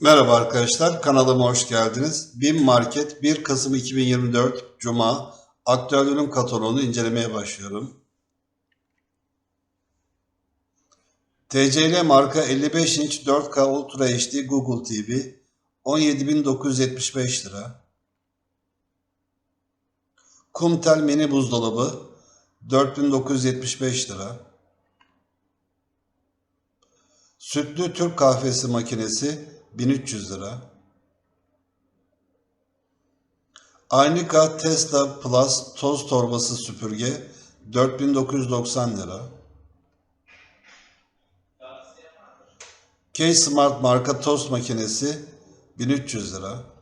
Merhaba arkadaşlar, kanalıma hoş geldiniz. BİM Market 1 Kasım 2024 Cuma aktüel ürün kataloğunu incelemeye başlıyorum. TCL marka 55 inç 4K Ultra HD Google TV 17.975 lira. Kumtel mini buzdolabı 4975 lira. Sütlü Türk kahvesi makinesi 1300 lira. Aynika Tesla Plus toz torbası süpürge 4990 lira. K-Smart marka tost makinesi 1300 lira.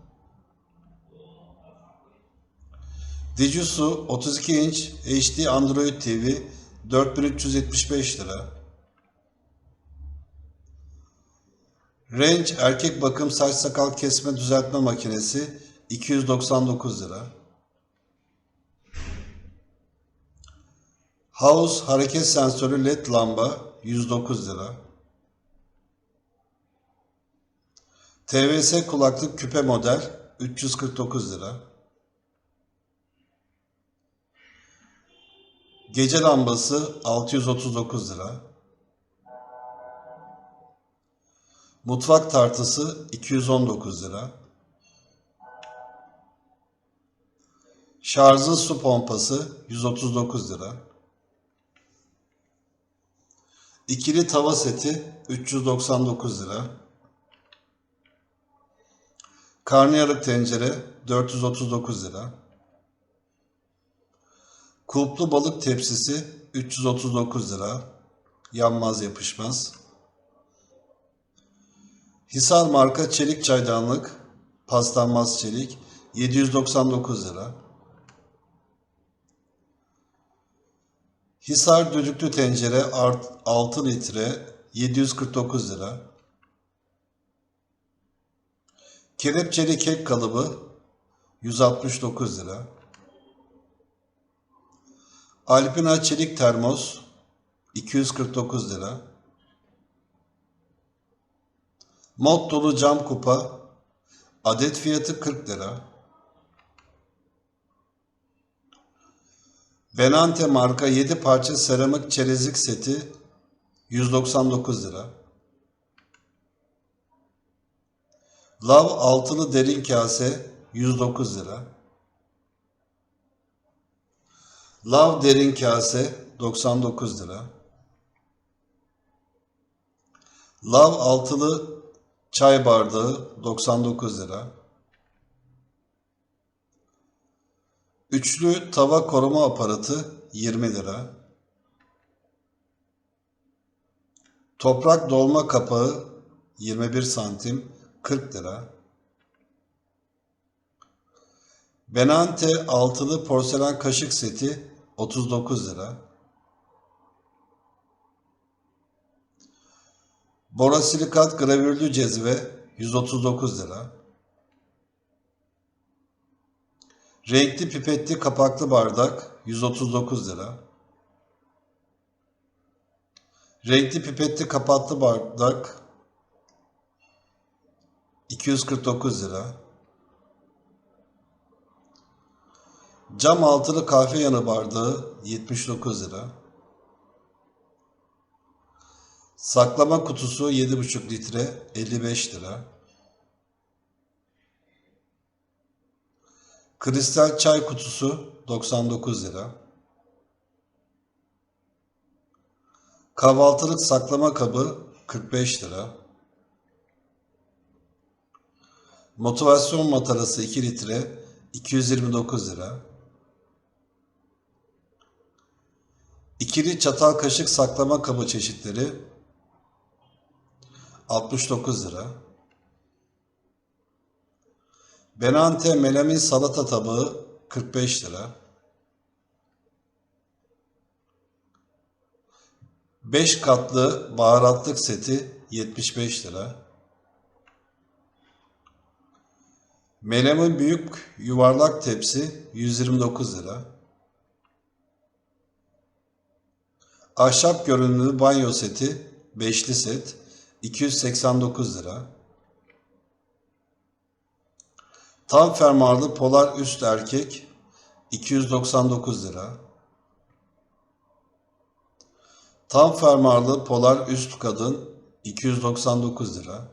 Digisu 32 inç HD Android TV 4375 lira. Range erkek bakım saç sakal kesme düzeltme makinesi 299 lira. House hareket sensörü led lamba 109 lira. TVS kulaklık küpe model 349 lira. Gece lambası 639 lira. Mutfak tartısı 219 lira. Şarjlı su pompası 139 lira. İkili tava seti 399 lira. Karnıyarık tencere 439 lira. Kulplu balık tepsisi 339 lira. Yanmaz yapışmaz. Hisar marka çelik çaydanlık, paslanmaz çelik 799 lira. Hisar düdüklü tencere art 6 litre 749 lira. Kelepçeli kek kalıbı 169 lira. Alpina çelik termos 249 lira. Mod dolu cam kupa adet fiyatı 40 lira. Benante marka 7 parça seramik çerezlik seti 199 lira. Lav altılı derin kase 109 lira. Lav derin kase 99 lira. Lav altılı çay bardağı 99 lira. Üçlü tava koruma aparatı 20 lira. Toprak dolma kapağı 21 santim 40 lira. Benante altılı porselen kaşık seti 39 lira. Borosilikat gravürlü cezve 139 lira. Renkli pipetli kapaklı bardak 139 lira. Renkli pipetli kapaklı bardak 249 lira. Cam altılı kahve yanı bardağı 79 lira. Saklama kutusu 7,5 litre 55 lira. Kristal çay kutusu 99 lira. Kahvaltılık saklama kabı 45 lira. Motivasyon matarası 2 litre 229 lira. İkili çatal kaşık saklama kabı çeşitleri 69 lira. Benante melamin salata tabağı 45 lira. 5 katlı baharatlık seti 75 lira. Melamin büyük yuvarlak tepsi 129 lira. Ahşap görünümlü banyo seti, beşli set 289 lira. Tam fermuarlı polar üst erkek 299 lira. Tam fermuarlı polar üst kadın 299 lira.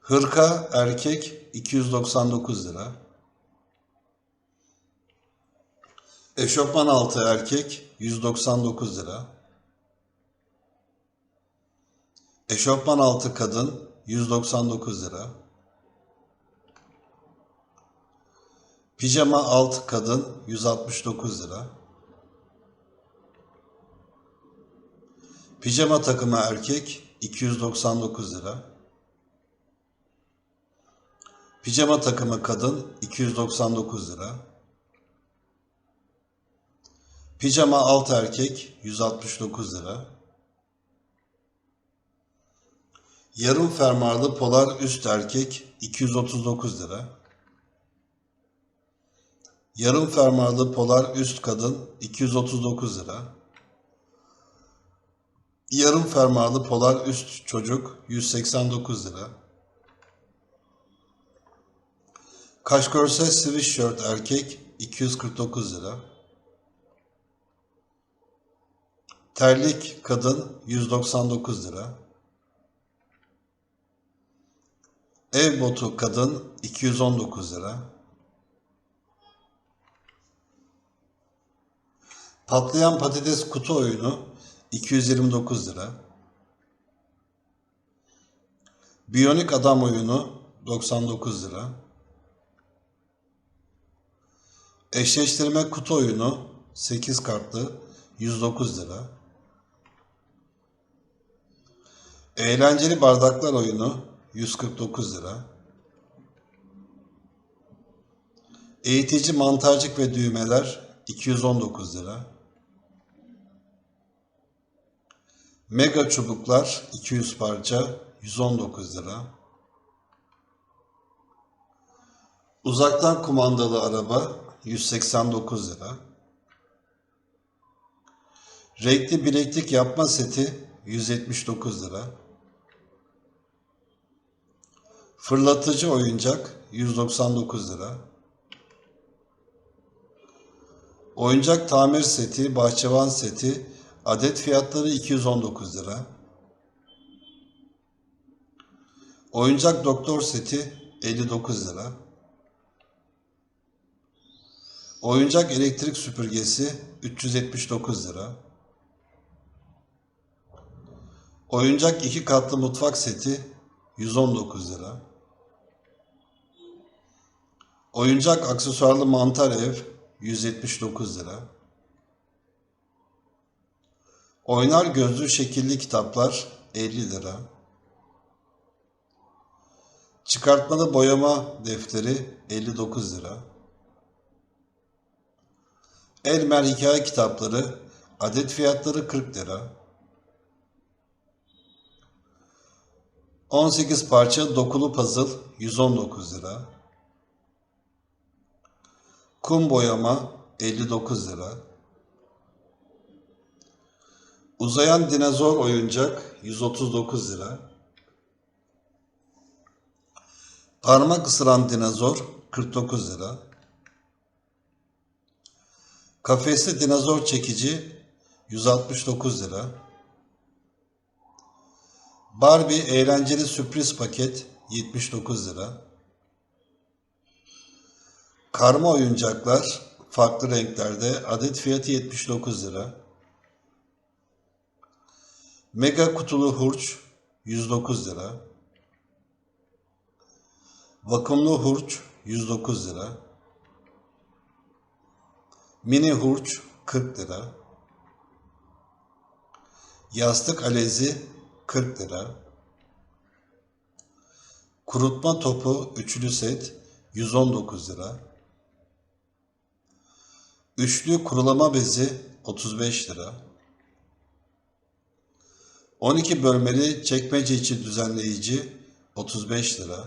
Hırka erkek 299 lira. Eşofman altı erkek 199 lira. Eşofman altı kadın 199 lira. Pijama alt kadın 169 lira. Pijama takımı erkek 299 lira. Pijama takımı kadın 299 lira. Pijama alt erkek 169 lira. Yarım fermuarlı polar üst erkek 239 lira. Yarım fermuarlı polar üst kadın 239 lira. Yarım fermuarlı polar üst çocuk 189 lira. Kaşkorse sweatshirt erkek 249 lira. Terlik kadın 199 lira. Ev botu kadın 219 lira. Patlayan patates kutu oyunu 229 lira. Biyonik adam oyunu 99 lira. Eşleştirme kutu oyunu 8 kartlı 109 lira. Eğlenceli bardaklar oyunu 149 lira. Eğitici mantarcık ve düğmeler 219 lira. Mega çubuklar 200 parça 119 lira. Uzaktan kumandalı araba 189 lira. Renkli bileklik yapma seti 179 lira. Fırlatıcı oyuncak 199 lira. Oyuncak tamir seti, bahçıvan seti adet fiyatları 219 lira. Oyuncak doktor seti 59 lira. Oyuncak elektrik süpürgesi 379 lira. Oyuncak iki katlı mutfak seti 119 lira. Oyuncak aksesuarlı mantar ev 179 lira. Oynar gözlü şekilli kitaplar 50 lira. Çıkartmalı boyama defteri 59 lira. Elmer hikaye kitapları adet fiyatları 40 lira. 18 parça dokulu puzzle 119 lira. Kum boyama 59 lira. Uzayan dinozor oyuncak 139 lira. Parmak ısıran dinozor 49 lira. Kafesli dinozor çekici 169 lira. Barbie eğlenceli sürpriz paket 79 lira. Karma oyuncaklar farklı renklerde adet fiyatı 79 lira. Mega kutulu hurç 109 lira. Vakumlu hurç 109 lira. Mini hurç 40 lira. Yastık alezi 40 lira. Kurutma topu üçlü set 119 lira. Üçlü kurulama bezi 35 lira. 12 bölmeli çekmece içi düzenleyici 35 lira.